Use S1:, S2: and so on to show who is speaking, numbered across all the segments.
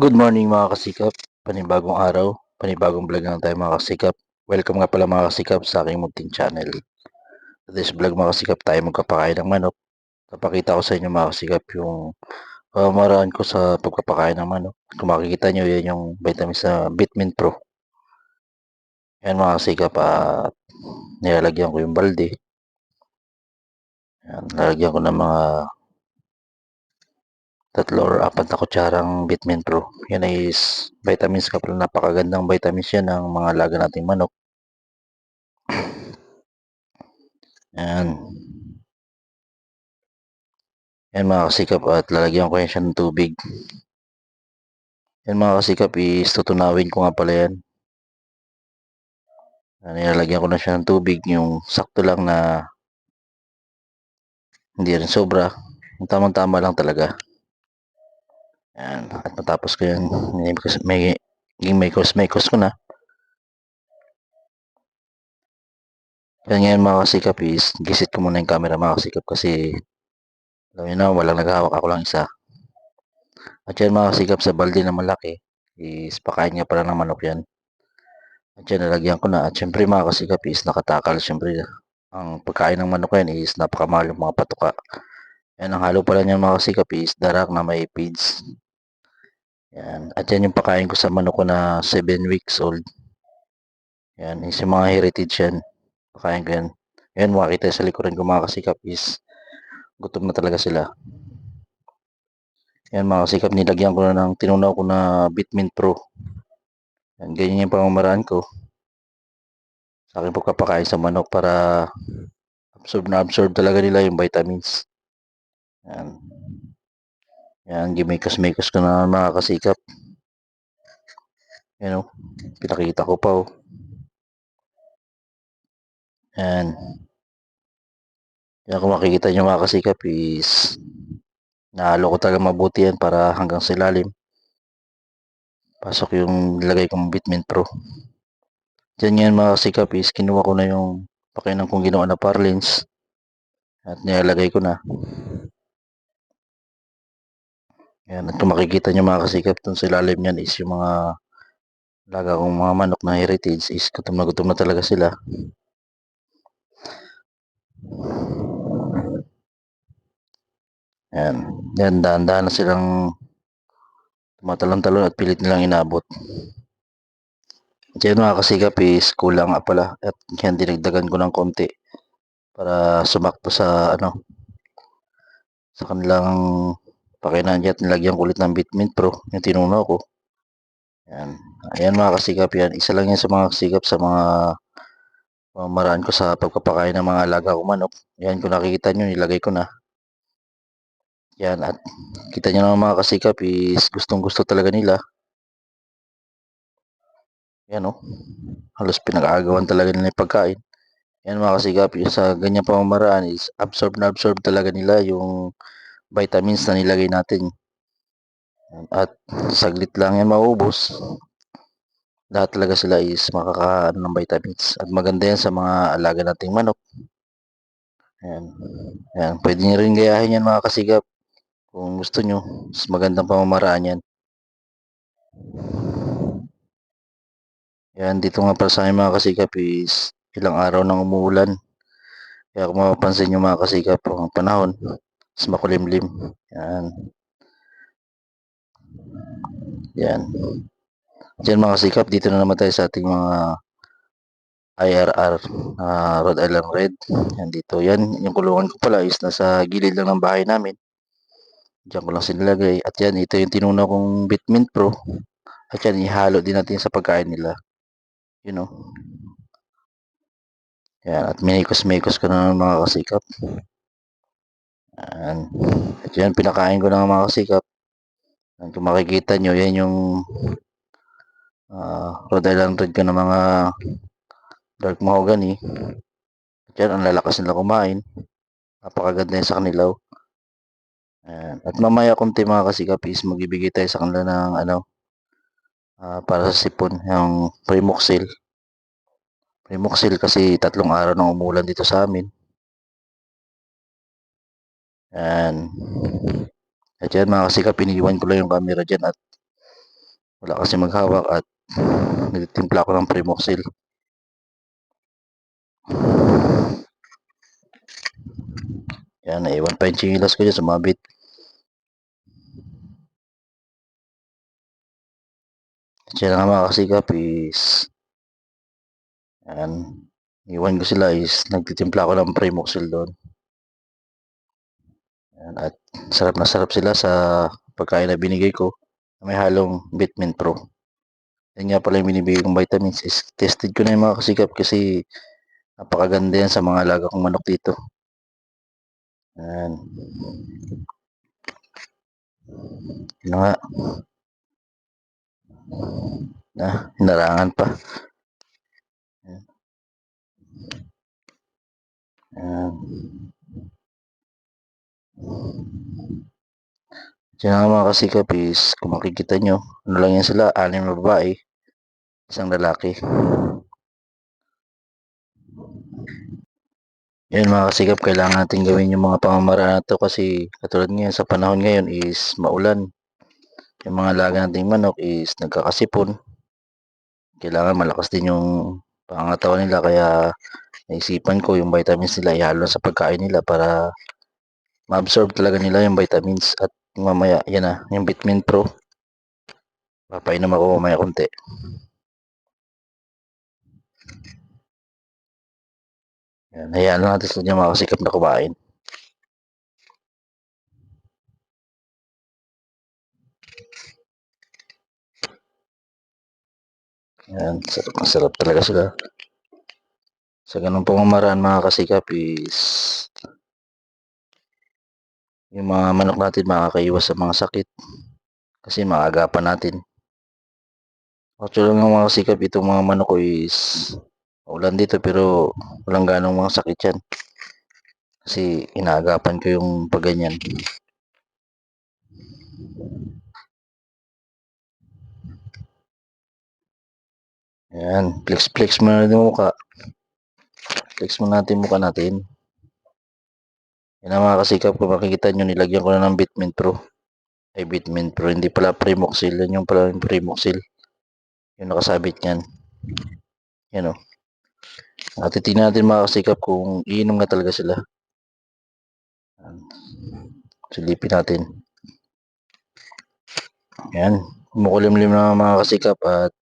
S1: Good morning mga kasikap, panibagong araw, panibagong vlog na tayo mga kasikap. Welcome nga pala mga kasikap sa aking munting channel. Sa this vlog mga kasikap tayo magkapakain ng manok. Papakita ko sa inyo mga kasikap yung pamamaraan ko sa pagpapakain ng manok. Kung makikita nyo yan yung vitamin sa Bitmin Pro. Yan mga kasikap at nilalagyan ko yung balde. Yan, lalagyan ko ng mga tatlo or apat na kutsarang Bitmin Pro. Yan is vitamins ka pala. Napakagandang vitamins yan ng mga alaga nating manok. Yan. Yan mga kasikap at lalagyan ko yan siya ng tubig. Yan mga kasikap is tutunawin ko nga pala yan. Yan, nilalagyan ko na siya ng tubig yung sakto lang na hindi rin sobra. Tamang-tama lang talaga. Yan. At matapos ko yan, may, may, may kos, may kos ko na. Yan ngayon mga kasikap is, gisit ko muna yung camera mga kasikap kasi alam nyo na, walang naghahawak ako lang isa. At yan mga kasikap sa balde na malaki is pakain nga pala ng manok yan. At yan nalagyan ko na. At syempre mga kasikap is nakatakal. Syempre ang pagkain ng manok yan is napakamahal yung mga patuka. Yan ang halo pala niyan mga kasikap is darak na may feeds. Yan. At yan yung pakain ko sa manok ko na 7 weeks old. Yan. Yung mga heritage yan. Pakain ko yan. Yan makikita sa likuran ko mga kasikap is gutom na talaga sila. Yan mga kasikap nilagyan ko na ng tinunaw ko na Bitmin Pro. Yan, ganyan yung pamamaraan ko. Sa akin pagkapakain sa manok para absorb na absorb talaga nila yung vitamins. Yan. Yan, gimikos-mikos ko na mga kasikap. Yan o, pinakita ko pa o. Yan. Yan kung makikita nyo mga kasikap is nahalo ko talaga mabuti yan para hanggang sa ilalim. Pasok yung nilagay kong Bitmin Pro. Diyan yan mga kasikap is kinuha ko na yung pakinan kong ginawa na parlins at nilalagay ko na. Yan, at kung makikita nyo mga kasikap dun sa ilalim yan is yung mga laga kong mga manok na heritage is gutom na gutom na talaga sila. Yan, yan dahan-dahan na silang tumatalon-talon at pilit nilang inabot. Diyan mga kasikap is kulang nga pala at yan dinagdagan ko ng konti para sumakto sa ano sa kanilang pakinan at nilagyan ko ulit ng Bitmin Pro yung tinunaw ko. Yan. Ayan mga kasikap yan. Isa lang yan sa mga kasikap sa mga maraan ko sa pagpapakain ng mga alaga ko manok. Yan kung nakikita nyo nilagay ko na. Yan at kita nyo naman mga kasikap is gustong gusto talaga nila. Yan o. Oh. Halos pinag-aagawan talaga nila yung pagkain. Yan mga kasigap, yung sa ganyan pamamaraan is absorb na absorb talaga nila yung vitamins na nilagay natin. At saglit lang yan maubos. Lahat talaga sila is makakaano ng vitamins. At maganda yan sa mga alaga nating manok. Yan. Yan. Pwede nyo rin gayahin yan mga kasigap. Kung gusto nyo, mas magandang pamamaraan yan. Yan, dito nga para sa akin mga kasikap is ilang araw nang umuulan. Kaya kung mapapansin nyo mga kasikap ang panahon, mas makulimlim. Yan. Yan. Diyan mga kasikap, dito na naman tayo sa ating mga IRR uh, Rhode Island Red. Yan dito. Yan, yung kulungan ko pala is nasa gilid lang ng bahay namin. Diyan ko lang sinilagay. At yan, ito yung tinuna kong Bitmin Pro. At yan, ihalo din natin sa pagkain nila you know. Yan, at minikos-mikos ko na ng mga kasikap. Yan. At yan, pinakain ko ng mga kasikap. Yan, kung makikita nyo, yan yung uh, Rhode Red ko ng mga dark mahogany. At yan, ang lalakas nila kumain. Napakaganda yan sa kanila. Oh. Yan. At mamaya konti mga kasikap is magbibigay tayo sa kanila ng ano, uh, para sa sipon, yung Primoxil. Primoxil kasi tatlong araw nang umulan dito sa amin. Yan. At yan mga kasikap, iniwan ko lang yung camera dyan at Wala kasi maghawak at nagtitimpla ako ng Primoxil. Yan, naiwan pa yung chinilas ko dyan, sumabit. Siya na nga mga kasikap is yan, iwan ko sila is nagtitimpla ako ng Primoxil doon. Yan, at sarap na sarap sila sa pagkain na binigay ko. May halong Vitamin Pro. Yan nga pala yung binibigay kong vitamins is tested ko na yung mga kasikap kasi napakaganda yan sa mga alaga kong manok dito. Yan. Yun nga. Na, hinarangan pa. Yan. Yan. Diyan nga mga kasikap is, kung makikita nyo, ano lang yan sila, anim na babae, isang lalaki. Yan mga kasikap, kailangan natin gawin yung mga pamamaraan na to kasi katulad ngayon sa panahon ngayon is maulan. Yung mga alaga nating manok is nagkakasipon. Kailangan malakas din yung pangangatawan nila kaya naisipan ko yung vitamins nila ihalo sa pagkain nila para ma-absorb talaga nila yung vitamins at mamaya yan na yung vitamin pro. Papainom ako mamaya konti. Yan hayaan natin sila mga kasikap na kumain. Yan sarap, sarap talaga sila. Sa ganun pamamaraan mga kasikap is yung mga manok natin makakaiwas sa mga sakit. Kasi maagapan natin. Actually ng mga sikap itong mga manok ko is ulan dito pero walang ganong mga sakit yan. Kasi inaagapan ko yung pagganyan Ayan, flex-flex mo na yung mukha. Flex mo natin mukha natin. Yan ang mga kasikap kung makikita nyo, nilagyan ko na ng Bitmin Pro. Ay, Bitmin Pro. Hindi pala Primoxil. Yan yung pala yung Primoxil. Yung nakasabit yan. Yan o. At titignan natin mga kasikap kung iinom nga talaga sila. Silipin natin. Yan. Kumukulimlim na mga kasikap at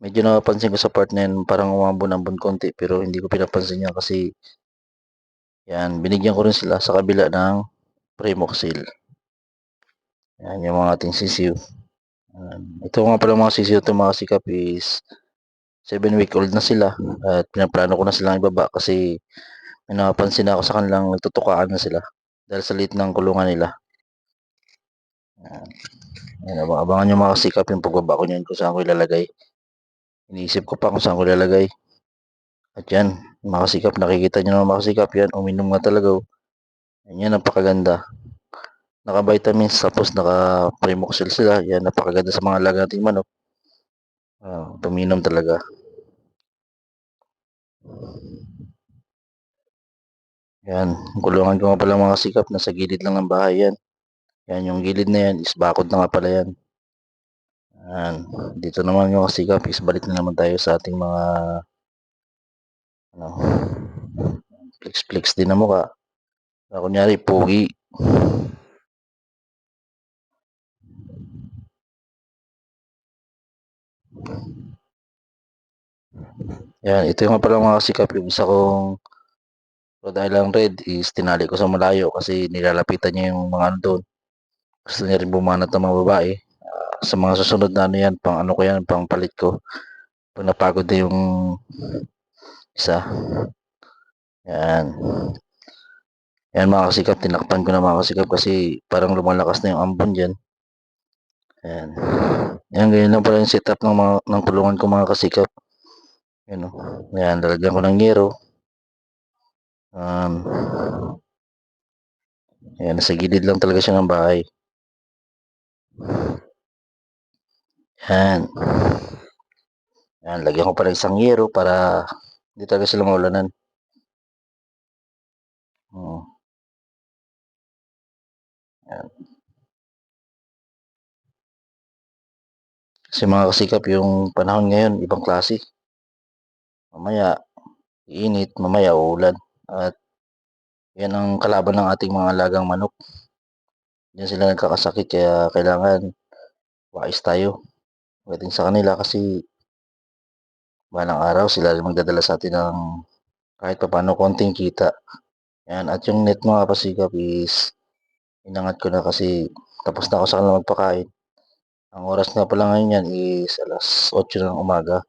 S1: medyo napapansin ko sa part na yan parang umambon-ambon konti pero hindi ko pinapansin yan kasi yan, binigyan ko rin sila sa kabila ng Primoxil. Yan, yung mga ating sisiw. Ito nga pala mga sisiw ito mga sikap is 7 week old na sila at pinaplano ko na silang ibaba kasi may napansin na ako sa kanilang nagtutukaan na sila dahil sa liit ng kulungan nila. Yan. Yan, abangan nyo mga sikap yung pagbaba ko niyan kung saan ko ilalagay. Iniisip ko pa kung saan ko ilalagay. At yan, makasikap, nakikita nyo naman makasikap yan, uminom nga talaga. Oh. Yan, napakaganda. Naka-vitamins, tapos naka-primoxil sila. Yan, napakaganda sa mga alaga nating manok. Uh, tuminom talaga. Yan, kulungan ko nga pala mga sikap, nasa gilid lang ng bahay yan. Yan, yung gilid na yan, is bakod na nga pala yan. Yan, dito naman yung kasikap, is balik na naman tayo sa ating mga ano, flex-flex din na mukha. Na kunyari, pogi. Yan, ito yung pala mga sikap yung isa kong Rhode Island Red is tinali ko sa malayo kasi nilalapitan niya yung mga ano doon. Gusto niya rin bumanat ng mga babae. Uh, sa mga susunod na ano yan, pang ano ko yan, pang palit ko. Pag napagod na yung isa. Yan. Yan mga kasikap, tinakpan ko na mga kasikap kasi parang lumalakas na yung ambon dyan. Yan. Yan, ganyan lang pala yung setup ng, mga, ng kulungan ko mga kasikap. Yan o. Yan, lalagyan ko ng ngero. Um, yan, nasa gilid lang talaga siya ng bahay. Yan. Yan, lagyan ko pa ng isang ngero para hindi talaga sila maulanan. Oh. Yan. Kasi mga kasikap, yung panahon ngayon, ibang klase. Mamaya, iinit, mamaya uulan. At yan ang kalaban ng ating mga alagang manok. Diyan sila nagkakasakit kaya kailangan wais tayo. Pagdating sa kanila kasi balang araw sila rin magdadala sa atin ng kahit paano konting kita. Yan. At yung net mga kasikap is inangat ko na kasi tapos na ako sa kanila magpakain. Ang oras nga pala ngayon yan is alas 8 ng umaga.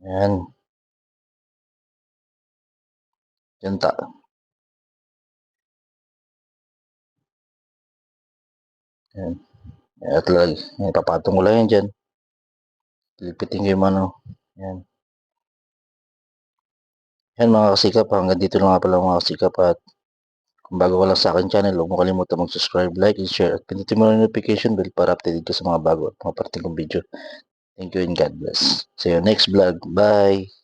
S1: Yan. Yan ta. Yan. At lagi, ipapatong ko lang yan dyan. Lipitin ko yung ano. Yan. Yan mga kasikap, hanggang dito lang nga pala mga kasikap at kung bago ka lang sa akin channel, huwag mo kalimutan mag-subscribe, like, and share at pindutin mo na notification bell para updated ka sa mga bago at mga parating kong video. Thank you and God bless. See you next vlog. Bye!